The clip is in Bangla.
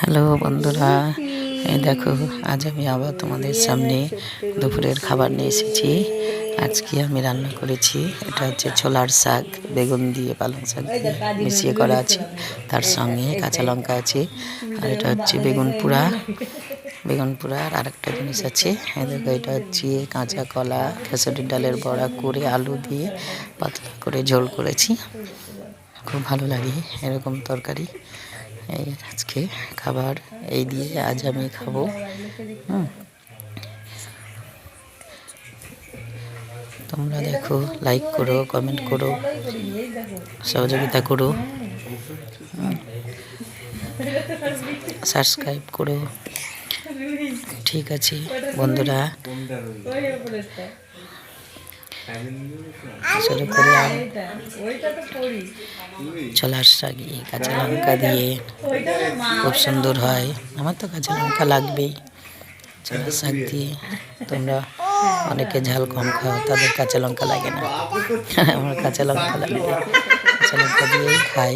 হ্যালো বন্ধুরা, এই দেখো, আজ আমি আবার তোমাদের সামনে দুপুরের খাবার নিয়ে এসেছি। আজকে আমি রান্না করেছি, এটা হচ্ছে ছোলার শাক, বেগুন দিয়ে পালং শাক দিয়ে মিশিয়ে করা আছে, তার সঙ্গে কাঁচা লঙ্কা আছে, আর এটা হচ্ছে বেগুন পোড়া বেগুন পোড়া আর আরেকটা জিনিস আছে দেখো, এটা হচ্ছে কাঁচা কলা, খেসুরির ডালের বড়া করে আলু দিয়ে পাতলা করে ঝোল করেছি, খুব ভালো লাগে, এরকম তরকারি। এই আজকে খাবার, এই দিয়ে আজ আমি খাব। হুম। তোমরা দেখো লাইক করো কমেন্ট করো, সহযোগিতা করো। সাবস্ক্রাইব করো। ঠিক আছে, বন্ধুরা। শুরু করলাম। ছোলার শাক দিয়ে কাঁচা লঙ্কা দিয়ে। খুব সুন্দর হয়। আমার তো কাঁচা লঙ্কা লাগবেই। ছোলার শাক দিয়ে তোমরা অনেকে ঝাল কম খাও তাদের কাঁচা লঙ্কা লাগে না। আমার কাঁচা লঙ্কা লাগে কাঁচা লঙ্কা দিয়েই খাই।